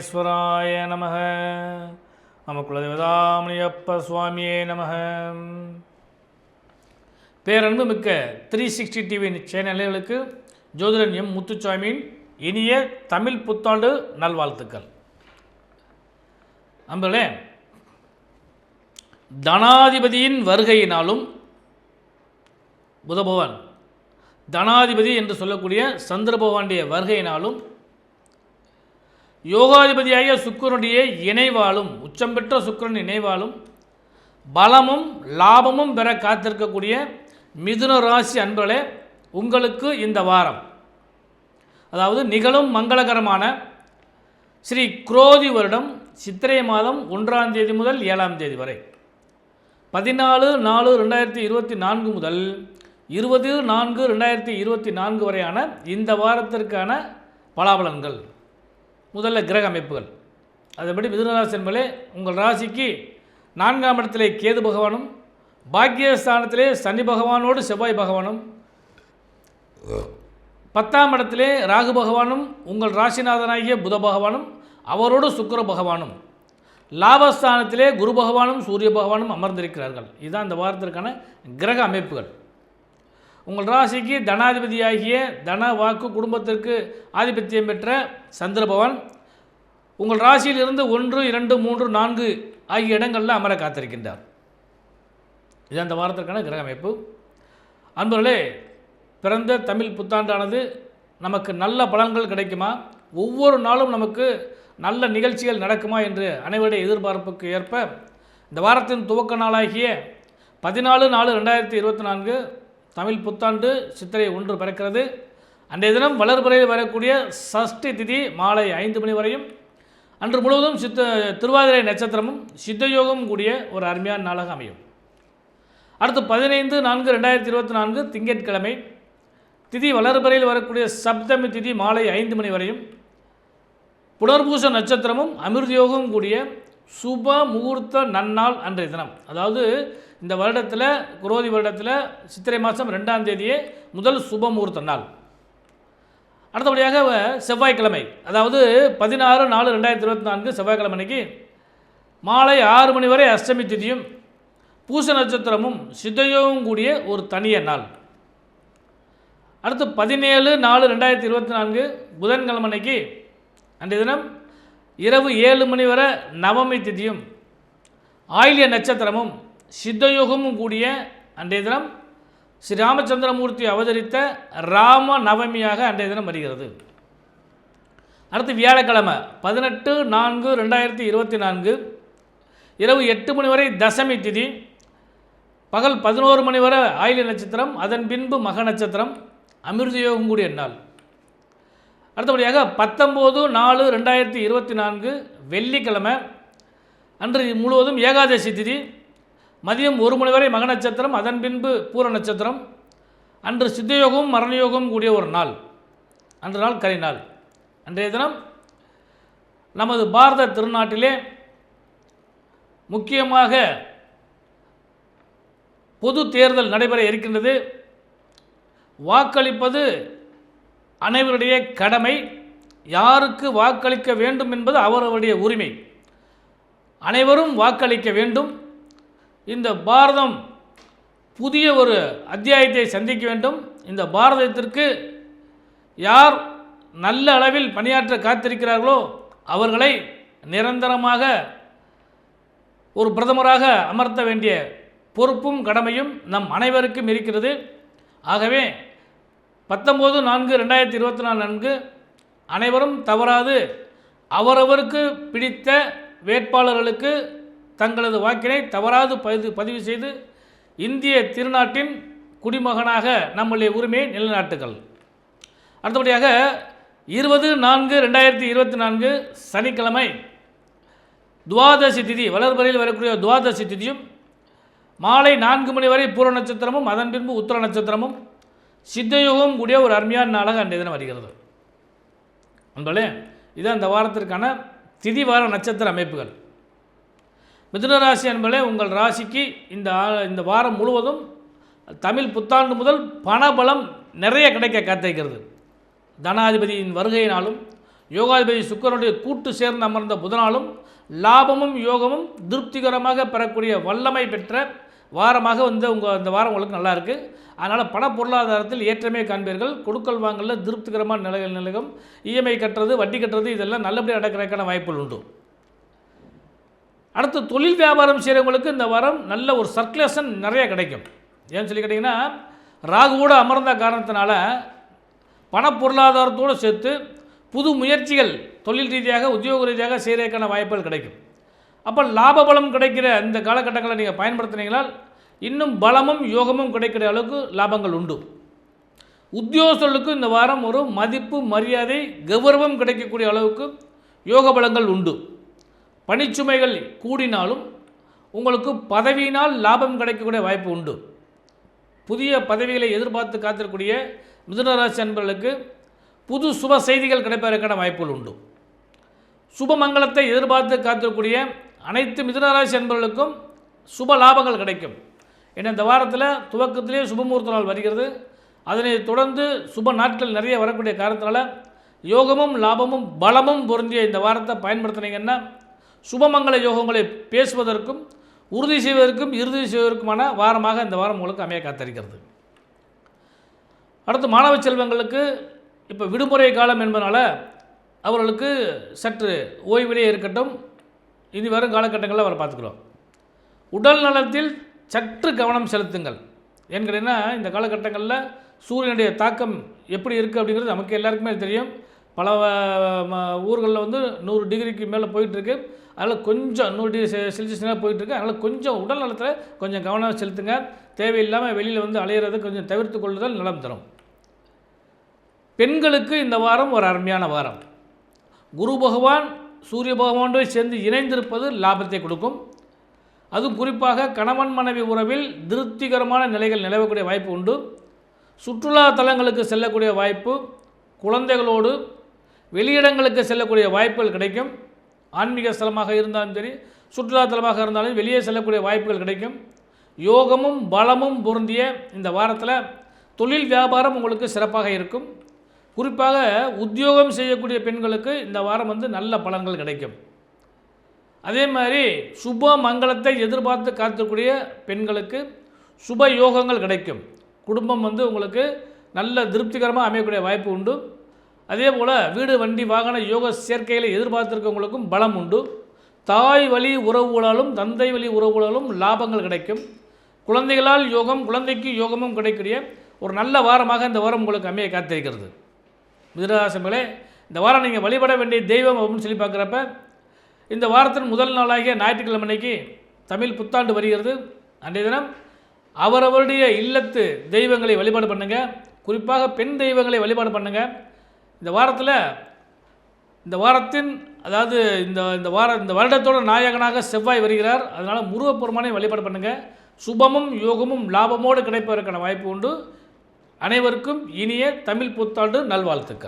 பரமேஸ்வராய நம நம குலதேவதாமணியப்ப சுவாமியே நம பேரன்பு மிக்க த்ரீ சிக்ஸ்டி டிவி சேனல்களுக்கு ஜோதிடன் எம் முத்துச்சாமியின் இனிய தமிழ் புத்தாண்டு நல்வாழ்த்துக்கள். நம்பளே தனாதிபதியின் வருகையினாலும் புதபகவான் தனாதிபதி என்று சொல்லக்கூடிய சந்திர பகவானுடைய வருகையினாலும் யோகாதிபதியாகிய சுக்கிரனுடைய இணைவாலும் உச்சம் பெற்ற சுக்கரன் இணைவாலும் பலமும் லாபமும் பெற காத்திருக்கக்கூடிய மிதுன ராசி அன்பர்களே உங்களுக்கு இந்த வாரம் அதாவது நிகழும் மங்களகரமான ஸ்ரீ குரோதி வருடம் சித்திரை மாதம் ஒன்றாம் தேதி முதல் ஏழாம் தேதி வரை. பதினாலு நாலு ரெண்டாயிரத்தி இருபத்தி நான்கு முதல் இருபது நான்கு ரெண்டாயிரத்தி இருபத்தி நான்கு வரையான இந்த வாரத்திற்கான பலாபலன்கள். முதல்ல கிரக அமைப்புகள். அதுபடி மிதுனராசி என்பதே உங்கள் ராசிக்கு நான்காம் இடத்திலே கேது பகவானும் பாக்கியஸ்தானத்திலே சனி பகவானோடு செவ்வாய் பகவானும் பத்தாம் இடத்திலே ராகு பகவானும் உங்கள் ராசிநாதனாகிய புத பகவானும் அவரோடு சுக்கர பகவானும் லாபஸ்தானத்திலே குரு பகவானும் சூரிய பகவானும் அமர்ந்திருக்கிறார்கள். இதுதான் இந்த வாரத்திற்கான கிரக அமைப்புகள். உங்கள் ராசிக்கு தனாதிபதியாகிய தன வாக்கு குடும்பத்திற்கு ஆதிபத்தியம் பெற்ற சந்திர பகவான் உங்கள் ராசியிலிருந்து ஒன்று இரண்டு மூன்று நான்கு ஆகிய இடங்களில் அமர காத்திருக்கின்றார். இது அந்த வாரத்திற்கான கிரக அமைப்பு அன்பர்களே பிறந்த தமிழ் புத்தாண்டானது நமக்கு நல்ல பலன்கள் கிடைக்குமா? ஒவ்வொரு நாளும் நமக்கு நல்ல நிகழ்ச்சிகள் நடக்குமா என்று அனைவருடைய எதிர்பார்ப்புக்கு ஏற்ப இந்த வாரத்தின் துவக்க நாளாகிய பதினாலு நாலு ரெண்டாயிரத்தி இருபத்தி நான்கு தமிழ் புத்தாண்டு சித்திரை ஒன்று பிறக்கிறது. அன்றைய தினம் வளர்பிறையில் வரக்கூடிய சஷ்டி திதி மாலை ஐந்து மணி வரையும். அன்று முழுவதும் சித்த திருவாதிரை நட்சத்திரமும் சித்தயோகமும் கூடிய ஒரு அருமையான நாளாக அமையும். அடுத்து பதினைந்து நான்கு ரெண்டாயிரத்தி இருபத்தி நான்கு திங்கட்கிழமை திதி வளர்பிறையில் வரக்கூடிய சப்தமி திதி மாலை ஐந்து மணி வரையும். புனர்பூச நட்சத்திரமும் அமிர்தயோகமும் கூடிய சுப முகூர்த்த நன்னாள் அன்றைய தினம். அதாவது இந்த வருடத்தில் குரோதி வருடத்தில் சித்திரை மாதம் ரெண்டாம் தேதியே முதல் சுப முகூர்த்த நாள். அடுத்தபடியாக செவ்வாய்க்கிழமை. அதாவது பதினாறு நாலு ரெண்டாயிரத்தி இருபத்தி நான்கு செவ்வாய்க்கிழமை அன்னைக்கு மாலை ஆறு மணி வரை அஷ்டமி திதியும் பூச நட்சத்திரமும் சிதையும் கூடிய ஒரு தனிய நாள். அடுத்து பதினேழு நாலு ரெண்டாயிரத்தி இருபத்தி நான்கு புதன்கிழமை அன்னைக்கு அன்றைய தினம் இரவு ஏழு மணி வரை நவமி திதியும் ஆயிலிய நட்சத்திரமும் சித்தயோகமும் கூடிய அன்றைய தினம் ஸ்ரீ ராமச்சந்திரமூர்த்தி அவதரித்த ராம நவமியாக அன்றைய தினம் வருகிறது. அடுத்து வியாழக்கிழமை பதினெட்டு நான்கு ரெண்டாயிரத்தி இருபத்தி நான்கு இரவு எட்டு மணி வரை தசமி திதி பகல் பதினோரு மணி வரை ஆயிலிய நட்சத்திரம் அதன் பின்பு மக நட்சத்திரம் அமிர்தயோகம் கூடிய நாள். அடுத்தபடியாக பத்தொம்போது நாலு ரெண்டாயிரத்தி இருபத்தி நான்கு வெள்ளிக்கிழமை அன்று முழுவதும் ஏகாதசி திதி மதியம் ஒரு மணி வரை மக நட்சத்திரம் அதன் பின்பு பூர நட்சத்திரம் அன்று சித்தயோகமும் மரணயோகமும் கூடிய ஒரு நாள் அன்று நாள் கரி நாள். அன்றைய தினம் நமது பாரத திருநாட்டிலே முக்கியமாக பொது தேர்தல் நடைபெற இருக்கின்றது. வாக்களிப்பது அனைவருடைய கடமை யாருக்கு வாக்களிக்க வேண்டும் என்பது அவரவருடைய உரிமை. அனைவரும் வாக்களிக்க வேண்டும். இந்த பாரதம் புதிய ஒரு அத்தியாயத்தை சந்திக்க வேண்டும். இந்த பாரதத்திற்கு யார் நல்ல அளவில் பணியாற்ற காத்திருக்கிறார்களோ அவர்களை நிரந்தரமாக ஒரு பிரதமராக அமர்த்த வேண்டிய பொறுப்பும் கடமையும் நம் அனைவருக்கும் இருக்கிறது. ஆகவே பத்தொம்போது நான்கு ரெண்டாயிரத்தி இருபத்தி நாலு நான்கு அனைவரும் தவறாது. அவரவருக்கு பிடித்த வேட்பாளர்களுக்கு தங்களது வாக்கினை தவறாது பதிவு பதிவு செய்து இந்திய திருநாட்டின் குடிமகனாக நம்முடைய உரிமையை நிலைநாட்டுகள் அடுத்தபடியாக இருபது நான்கு ரெண்டாயிரத்தி இருபத்தி நான்கு சனிக்கிழமை துவாதசி திதி வளர்பறையில் வரக்கூடிய துவாதசி திதியும் மாலை நான்கு மணி வரை பூர நட்சத்திரமும் அதன் பின்பு உத்தர நட்சத்திரமும் சித்தயோகம் கூடிய ஒரு அருமையான நாளாக அன்றைய தினம் வருகிறது. அன்பளே இது அந்த வாரத்திற்கான திதி வார நட்சத்திர அமைப்புகள். மிதுன ராசி என்பதே உங்கள் ராசிக்கு இந்த ஆ- இந்த வாரம் முழுவதும் தமிழ் புத்தாண்டு முதல் பணபலம் நிறைய கிடைக்க காத்திருக்கிறது. தனாதிபதியின் வருகையினாலும் யோகாதிபதி சுக்கரனுடைய கூட்டு சேர்ந்து அமர்ந்த புதனாலும் லாபமும் யோகமும் திருப்திகரமாக பெறக்கூடிய வல்லமை பெற்ற வாரமாக வந்து உங்கள் இந்த வாரம் உங்களுக்கு நல்லா இருக்குது அதனால் பண பொருளாதாரத்தில் ஏற்றமே காண்பீர்கள். கொடுக்கல் வாங்கலில் திருப்திகரமான நிலைகள் நிலகம். இஎம்ஐ கட்டுறது வட்டி கட்டுறது இதெல்லாம் நல்லபடியாக நடக்கிறதுக்கான வாய்ப்புகள் உண்டு. அடுத்து தொழில் வியாபாரம் செய்கிறவங்களுக்கு இந்த வாரம் நல்ல ஒரு சர்க்குலேஷன் நிறைய கிடைக்கும். ஏன்னு சொல்லி கேட்டிங்கன்னா ராகுவோடு அமர்ந்த காரணத்தினால பண பொருளாதாரத்தோடு சேர்த்து புது முயற்சிகள் தொழில் ரீதியாக உத்தியோக ரீதியாக செய்கிறதுக்கான வாய்ப்புகள் கிடைக்கும். அப்போ லாப பலம் கிடைக்கிற இந்த காலகட்டங்களை நீங்கள் பயன்படுத்தினீங்களால் இன்னும் பலமும் யோகமும் கிடைக்கிற அளவுக்கு லாபங்கள் உண்டு. உத்தியோகஸ்தர்களுக்கு இந்த வாரம் ஒரு மதிப்பு மரியாதை கௌரவம் கிடைக்கக்கூடிய அளவுக்கு யோக பலங்கள் உண்டு. பணிச்சுமைகள் கூடினாலும் உங்களுக்கு பதவியினால் லாபம் கிடைக்கக்கூடிய வாய்ப்பு உண்டு. புதிய பதவிகளை எதிர்பார்த்து காத்திருக்கூடிய மிதுனராசி அன்பர்களுக்கு புது சுப செய்திகள் கிடைப்பதற்கான வாய்ப்புகள் உண்டு. சுபமங்கலத்தை எதிர்பார்த்து காத்திருக்கூடிய அனைத்து மிதுனராசி அன்பர்களுக்கும் சுப லாபங்கள் கிடைக்கும். ஏன்னா இந்த வாரத்தில் துவக்கத்திலே சுபமுகூர்த்த நாள் வருகிறது. அதனை தொடர்ந்து சுப நாட்கள் நிறைய வரக்கூடிய காரணத்தினால யோகமும் லாபமும் பலமும் பொருந்திய இந்த வாரத்தை பயன்படுத்தினீங்கன்னா சுபமங்கல யோகங்களை பேசுவதற்கும் உறுதி செய்வதற்கும் இறுதி செய்வதற்குமான வாரமாக இந்த வாரம் உங்களுக்கு அமைய காத்திருக்கிறது. அடுத்து மாணவ செல்வங்களுக்கு இப்போ விடுமுறை காலம் என்பதனால் அவர்களுக்கு சற்று ஓய்விலே இருக்கட்டும் இனி வரும் காலகட்டங்களில் அவரை பார்த்துக்கிறோம். உடல் நலத்தில் சற்று கவனம் செலுத்துங்கள். என்கிறேன்னா கேட்டிங்கன்னா இந்த காலகட்டங்களில் சூரியனுடைய தாக்கம் எப்படி இருக்குது அப்படிங்கிறது நமக்கு எல்லாருக்குமே தெரியும். பல ஊர்களில் வந்து நூறு டிகிரிக்கு மேலே போயிட்டுருக்கு. அதனால் கொஞ்சம் நூறு டிகிரி செல்சியஸ் மேலே போயிட்டுருக்கு. அதனால் கொஞ்சம் உடல் நலத்தில் கொஞ்சம் கவனம் செலுத்துங்க. தேவையில்லாமல் வெளியில் வந்து அலையிறது கொஞ்சம் தவிர்த்து கொள்ளுதல் நலம் தரும். பெண்களுக்கு இந்த வாரம் ஒரு அருமையான வாரம். குரு பகவான் சூரிய பகவானோடு சேர்ந்து இணைந்திருப்பது லாபத்தை கொடுக்கும். அதுவும் குறிப்பாக கணவன் மனைவி உறவில் திருப்திகரமான நிலைகள் நிலவக்கூடிய வாய்ப்பு உண்டு. சுற்றுலா தலங்களுக்கு செல்லக்கூடிய வாய்ப்பு குழந்தைகளோடு வெளியிடங்களுக்கு செல்லக்கூடிய வாய்ப்புகள் கிடைக்கும். ஆன்மீக ஸ்தலமாக இருந்தாலும் சரி சுற்றுலா தலமாக இருந்தாலும் வெளியே செல்லக்கூடிய வாய்ப்புகள் கிடைக்கும். யோகமும் பலமும் பொருந்திய இந்த வாரத்தில் தொழில் வியாபாரம் உங்களுக்கு சிறப்பாக இருக்கும். குறிப்பாக உத்தியோகம் செய்யக்கூடிய பெண்களுக்கு இந்த வாரம் வந்து நல்ல பலன்கள் கிடைக்கும். அதே மாதிரி சுப மங்களத்தை எதிர்பார்த்து காத்திருக்கக்கூடிய பெண்களுக்கு சுப யோகங்கள் கிடைக்கும். குடும்பம் வந்து உங்களுக்கு நல்ல திருப்திகரமாக அமையக்கூடிய வாய்ப்பு உண்டு. அதே போல் வீடு வண்டி வாகன யோக சேர்க்கையில் எதிர்பார்த்திருக்கவங்களுக்கும் பலம் உண்டு. தாய் வழி உறவுகளாலும் தந்தை வழி உறவுகளாலும் லாபங்கள் கிடைக்கும். குழந்தைகளால் யோகம் குழந்தைக்கு யோகமும் கிடைக்கக்கூடிய ஒரு நல்ல வாரமாக இந்த வாரம் உங்களுக்கு அமைய காத்திருக்கிறது. மிதராசங்களே இந்த வாரம் நீங்கள் வழிபட வேண்டிய தெய்வம் அப்படின்னு சொல்லி பார்க்குறப்ப இந்த வாரத்தின் முதல் நாளாகிய ஞாயிற்றுக்கிழமை அன்னைக்கு தமிழ் புத்தாண்டு வருகிறது. அன்றைய தினம் அவரவருடைய இல்லத்து தெய்வங்களை வழிபாடு பண்ணுங்கள் குறிப்பாக பெண் தெய்வங்களை வழிபாடு பண்ணுங்கள் இந்த வாரத்தில் இந்த வாரத்தின் அதாவது இந்த இந்த வார இந்த வருடத்தோட நாயகனாக செவ்வாய் வருகிறார். அதனால் முருகப்பெருமானை வழிபாடு பண்ணுங்கள் சுபமும் யோகமும் லாபமோடு கிடைப்பதற்கான வாய்ப்பு உண்டு. அனைவருக்கும் இனிய தமிழ் புத்தாண்டு நல்வாழ்த்துக்கள்.